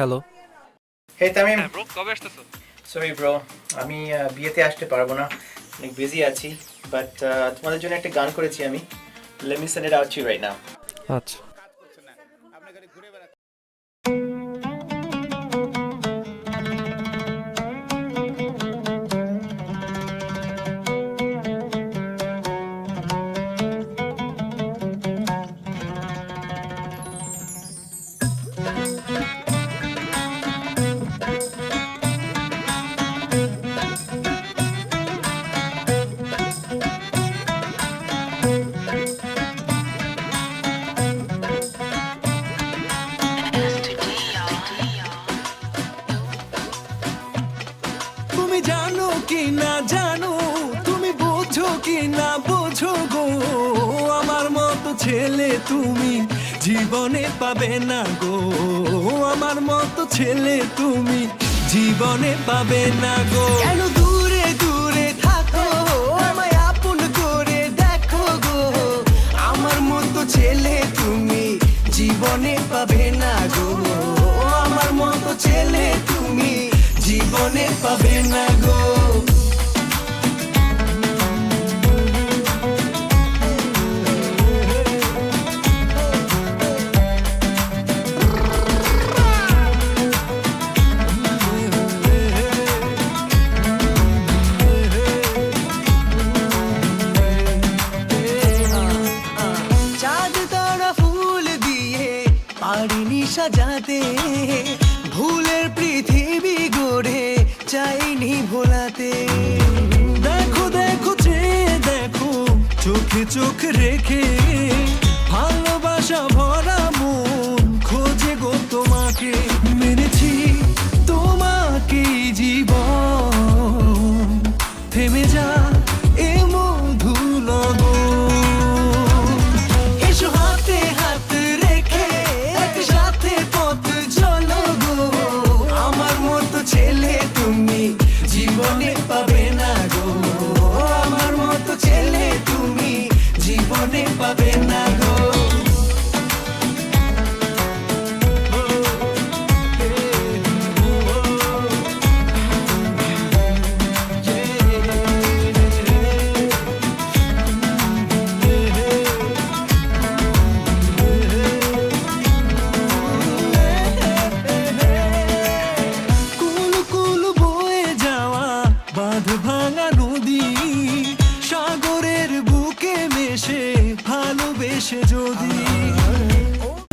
Hello হে তামিম হ্যাঁ bro কবে আসতেছো? Sorry bro আমি বিয়েতে আসতে পারব না। অনেক বিজি আছি বাট তোমাদের জন্য একটা গান করেছি আমি। Let me send it out to right now আচ্ছা। বোঝো কি না বোঝো গো? আমার মতো ছেলে তুমি জীবনে পাবে না গো। আমার মতো ছেলে তুমি জীবনে পাবে না গো। কেন দূরে দূরে থাকো? আমায় আপন করে দেখো গো। আমার মতো ছেলে তুমি জীবনে পাবে না গো। আমার মতো ছেলে তুমি জীবনে পাবে না গো। সাজাতে ভুলের পৃথিবী গড়ে চাইনি ভোলাতে। দেখো দেখো চেয়ে দেখো চোখে চোখ রেখে